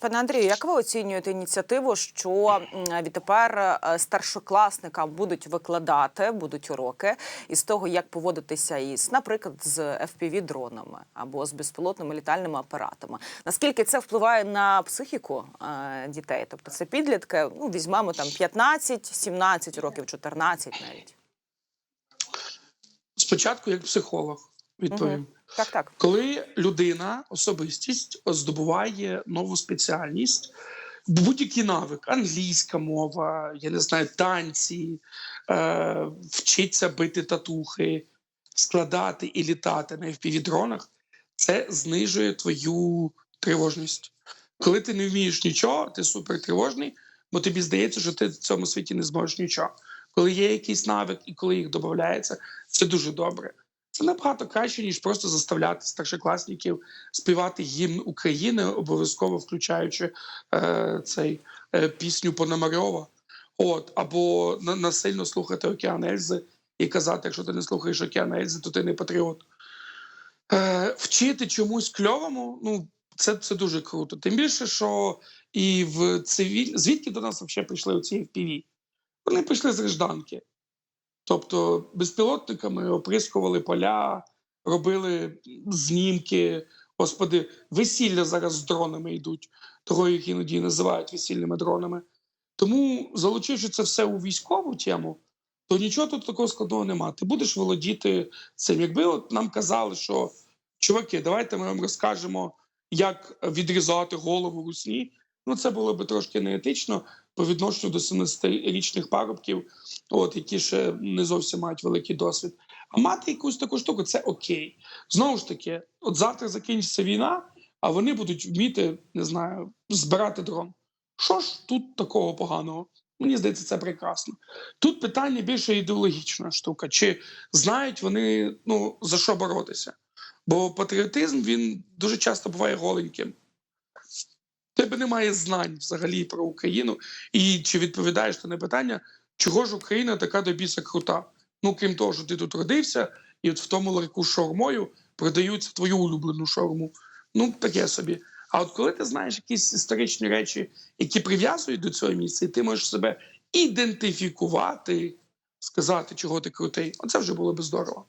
Пане Андрію, як ви оцінюєте ініціативу, що відтепер е, старшокласникам будуть викладати, будуть уроки із того, як поводитися із, наприклад, з fpv дронами або з безпілотними літальними апаратами? Наскільки це впливає на психіку е, дітей? Тобто це підлітки, ну візьмемо там 15, 17 років, 14 навіть. Спочатку, як психолог, відповім. Так, так. Коли людина, особистість, здобуває нову спеціальність, будь-який навик, англійська мова, я не знаю, танці, е, вчиться бити татухи, складати і літати на FPV-дронах, це знижує твою тривожність. Коли ти не вмієш нічого, ти супертривожний, бо тобі здається, що ти в цьому світі не зможеш нічого. Коли є якийсь навик і коли їх додається, це дуже добре. Це набагато краще, ніж просто заставляти старшокласників співати гімн України, обов'язково включаючи е, цей е, пісню Пономарьова. От, або на- насильно слухати Океан Ельзи і казати, якщо ти не слухаєш Океан Ельзи, то ти не патріот. Е, вчити чомусь кльовому, ну це, це дуже круто. Тим більше, що і в цивіль... звідки до нас взагалі прийшли оці FPV? Вони прийшли з Режданки. Тобто безпілотниками оприскували поля, робили знімки. Господи, весілля зараз з дронами йдуть, того їх іноді називають весільними дронами. Тому, залучивши це все у військову тему, то нічого тут такого складного нема. Ти будеш володіти цим. Якби от нам казали, що чуваки, давайте ми вам розкажемо, як відрізати голову русні. Ну, це було би трошки неетично по відношенню до 17-річних парубків, от які ще не зовсім мають великий досвід. А мати якусь таку штуку це окей. Знову ж таки, от завтра закінчиться війна, а вони будуть вміти, не знаю, збирати дрон. Що ж тут такого поганого? Мені здається, це прекрасно. Тут питання більше ідеологічна штука. Чи знають вони ну, за що боротися? Бо патріотизм він дуже часто буває голеньким. Тебе немає знань взагалі про Україну, і чи відповідаєш ти на питання, чого ж Україна така до біса крута? Ну, крім того, що ти тут родився, і от в тому ларьку з шаурмою продаються твою улюблену шаурму. Ну, таке собі. А от коли ти знаєш якісь історичні речі, які прив'язують до цього місця, і ти можеш себе ідентифікувати, сказати, чого ти крутий, оце вже було би здорово.